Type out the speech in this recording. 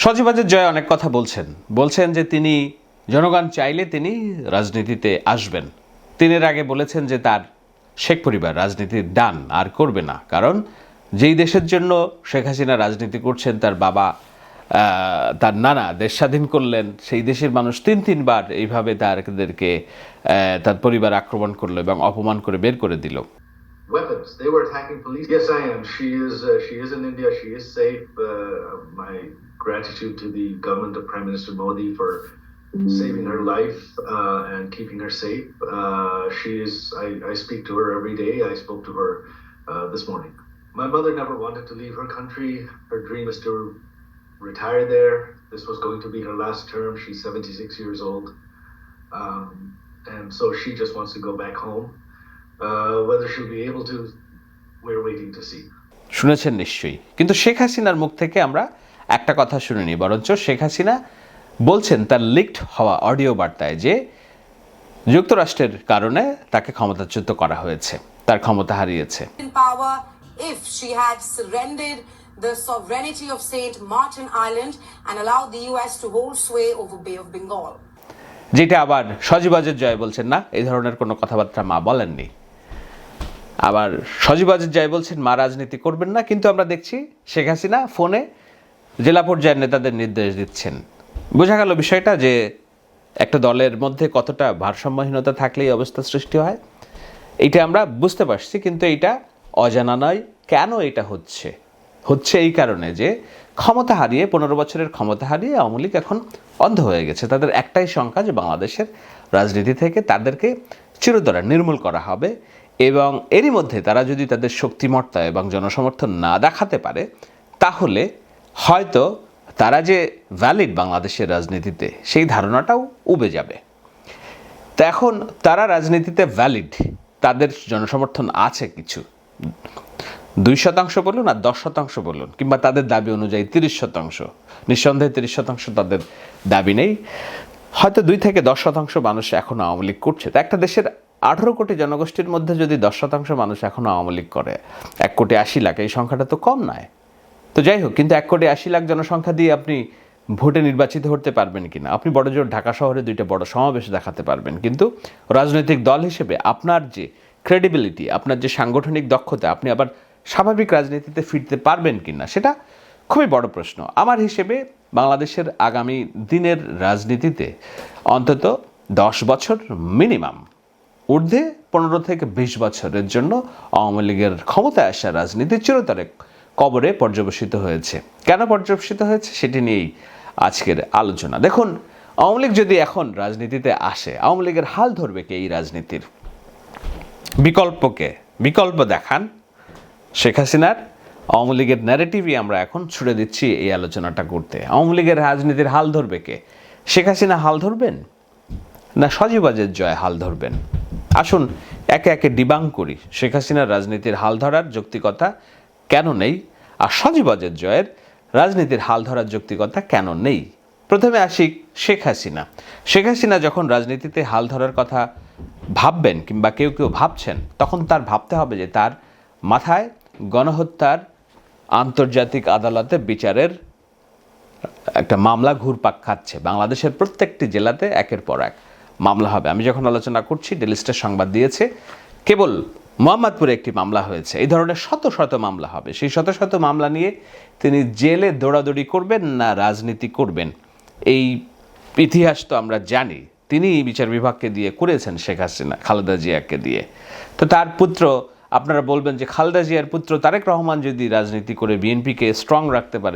সচিবাজের জয় অনেক কথা বলছেন বলছেন যে তিনি জনগণ চাইলে তিনি রাজনীতিতে আসবেন তিনি আগে বলেছেন যে তার শেখ পরিবার রাজনীতির ডান আর করবে না কারণ যেই দেশের জন্য শেখ হাসিনা রাজনীতি করছেন তার বাবা তার নানা দেশ স্বাধীন করলেন সেই দেশের মানুষ তিন তিনবার এইভাবে তাদেরকে তার পরিবার আক্রমণ করল এবং অপমান করে বের করে দিল weapons. They were attacking police. Yes, I am. She is. Uh, she is in India. She is safe. Uh, my gratitude to the government of Prime Minister Modi for saving her life uh, and keeping her safe. Uh, she is. I, I speak to her every day. I spoke to her uh, this morning. My mother never wanted to leave her country. Her dream is to retire there. This was going to be her last term. She's 76 years old. Um, and so she just wants to go back home. Uh, whether she'll be able to, we're waiting to see. শুনেছেন নিশ্চয়ই কিন্তু শেখ হাসিনার মুখ থেকে আমরা একটা কথা শুনিনি বরঞ্চ শেখ হাসিনা বলছেন তার লিকড হওয়া অডিও বার্তায় যে যুক্তরাষ্ট্রের কারণে তাকে ক্ষমতাচ্যুত করা হয়েছে তার ক্ষমতা হারিয়েছে if she had surrendered the sovereignty of St. Martin Island and allowed the US to hold sway over Bay of Bengal. যেটা আবার সজিবাজের জয় বলছেন না এই ধরনের কোনো কথাবার্তা মা বলেননি আবার সজিবাজের জয় বলছেন মা রাজনীতি করবেন না কিন্তু আমরা দেখছি শেখ হাসিনা ফোনে জেলা পর্যায়ের নেতাদের নির্দেশ দিচ্ছেন। বোঝা গেল বিষয়টা যে একটা দলের মধ্যে কতটা ভারসাম্যহীনতা থাকলে এই অবস্থা সৃষ্টি হয়। এইটা আমরা বুঝতে পারছি, কিন্তু এইটা অজানা নয় কেন এটা হচ্ছে। হচ্ছে এই কারণে যে ক্ষমতা হারিয়ে, পনেরো বছরের ক্ষমতা হারিয়ে আওয়ামী লীগ এখন অন্ধ হয়ে গেছে। তাদের একটাই শঙ্কা যে বাংলাদেশের রাজনীতি থেকে তাদেরকে চিরতরে নির্মূল করা হবে এবং এরই মধ্যে তারা যদি তাদের শক্তিমত্তা এবং জনসমর্থন না দেখাতে পারে, তাহলে হয়তো তারা যে ভ্যালিড বাংলাদেশের রাজনীতিতে, সেই ধারণাটাও উবে যাবে। তো এখন তারা রাজনীতিতে ভ্যালিড তাদের জনসমর্থন আছে কিছু। দুই শতাংশ বলুন আর দশ শতাংশ বলুন, কিংবা তাদের দাবি অনুযায়ী তিরিশ শতাংশ। নিঃসন্দেহে তিরিশ শতাংশ তাদের দাবি নেই। হয়তো দুই থেকে দশ শতাংশ মানুষ এখনও আওয়ামী লীগ করছে। তো একটা দেশের আঠেরো কোটি জনগোষ্ঠীর মধ্যে যদি দশ শতাংশ মানুষ এখনও আওয়ামী লীগ করে, এক কোটি আশি লাখ, এই সংখ্যাটা তো কম নয়। তো যাই হোক কিন্তু এক কোটি আশি লাখ জনসংখ্যা দিয়ে আপনি ভোটে নির্বাচিত হতে পারবেন কিনা? আপনি বড় জোর ঢাকা শহরে দুইটা বড় সমাবেশ দেখাতে পারবেন, কিন্তু রাজনৈতিক দল হিসেবে আপনার যে ক্রেডিবিলিটি আপনার যে সাংগঠনিক দক্ষতা, আপনি আবার স্বাভাবিক রাজনীতিতে ফিরতে পারবেন কিনা সেটা খুবই বড় প্রশ্ন। আমার হিসেবে বাংলাদেশের আগামী দিনের রাজনীতিতে অন্তত দশ বছর মিনিমাম ঊর্ধ্বে পনেরো থেকে বিশ বছরের জন্য আওয়ামী লীগের ক্ষমতায় আসা রাজনীতি চিরতরে কবরে পর্যবেসিত হয়েছে। কেন পর্যবেসিত হয়েছে সেটি নিয়েই আজকের আলোচনা। দেখুন, আওয়ামী লীগ যদি এখন রাজনীতিতে আসে, আওয়ামী লীগের হাল ধরবে কে এই রাজনীতির? বিকল্পকে, বিকল্প দেখান। শেখ হাসিনার আওয়ামী লীগের ন্যারেটিভই আমরা এখন ছুড়ে দিচ্ছি এই আলোচনাটা করতে। আওয়ামী লীগের রাজনীতির হাল ধরবে কে? শেখ হাসিনা হাল ধরবেন? না সজীবাজের জয় হাল ধরবেন? আসুন, একে একে ডিবাং করি। শেখ হাসিনার রাজনীতির হাল ধরার যৌক্তিকতা কেন নেই? আর সজীবাজের জয়ের রাজনীতির হাল ধরার যৌক্তিকতা কেন নেই? প্রথমে আসি শেখ হাসিনা। শেখ হাসিনা যখন রাজনীতিতে হাল ধরার কথা ভাববেন কিংবা কেউ কেউ ভাবছেন, তখন তার ভাবতে হবে যে তার মাথায় গণহত্যার আন্তর্জাতিক আদালতে বিচারের একটা মামলা ঘুরপাক খাচ্ছে। বাংলাদেশের প্রত্যেকটি জেলাতে একের পর এক মামলা হবে। আমি যখন আলোচনা করছি, ডেলি স্টার সংবাদ দিয়েছে, কেবল মোহাম্মদপুরে একটি মামলা হয়েছে। এই ধরনের শত শত মামলা হবে। সেই শত শত মামলা নিয়ে তিনি জেলে দৌড়াদৌড়ি করবেন না রাজনীতি করবেন? এই ইতিহাস তো আমরা জানি। তিনি বিচার বিভাগকে দিয়ে করেছেন শেখ হাসিনা, খালেদা জিয়াকে দিয়ে। তো তার পুত্র, আপনারা বলবেন যে খালেদা জিয়ার পুত্র তারেক রহমান যদি রাজনীতি করে বিএনপিকে স্ট্রং রাখতে পারে